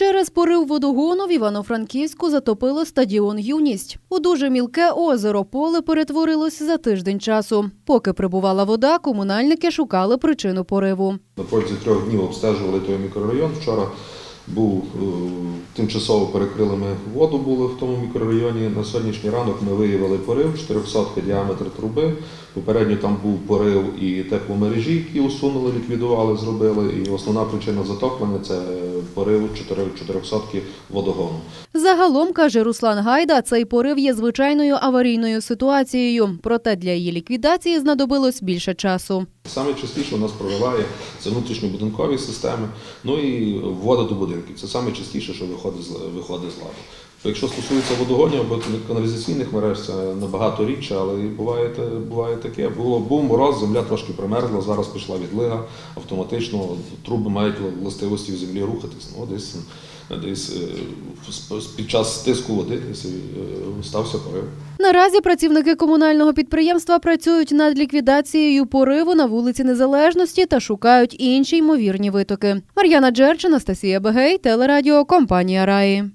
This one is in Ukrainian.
Через порив водогону в Івано-Франківську затопило стадіон Юність. У дуже мілке озеро поле перетворилось за тиждень часу. Поки прибувала вода, комунальники шукали причину пориву. На протязі трьох днів обстежували той мікрорайон. Вчора був е, тимчасово перекрили ми воду були в тому мікрорайоні. На сьогоднішній ранок ми виявили порив 400 діаметр труби. Попередньо там був порив і тепломережі, які усунули, ліквідували, зробили. І основна причина затоплення це порив 400 водогону. Загалом, каже Руслан Гайда, цей порив є звичайною аварійною ситуацією. Проте для її ліквідації знадобилось більше часу. Саме частіше у нас прориває це внутрішньобудинкові системи, ну і вода до будинків. Це саме частіше, що виходить з виходить з ладу. Якщо стосується водогонів або каналізаційних мереж, це набагато рідше, але буває, буває таке. Було був мороз, земля трошки примерзла, зараз пішла відлига, автоматично труби мають властивості в землі рухатись. Ну, десь десь е, під час стиску води десь е, стався порив. Наразі працівники комунального підприємства працюють над ліквідацією пориву на вулиці Незалежності та шукають інші ймовірні витоки. Мар'яна Джерч, Анастасія Бегей, телерадіо компанія Раї.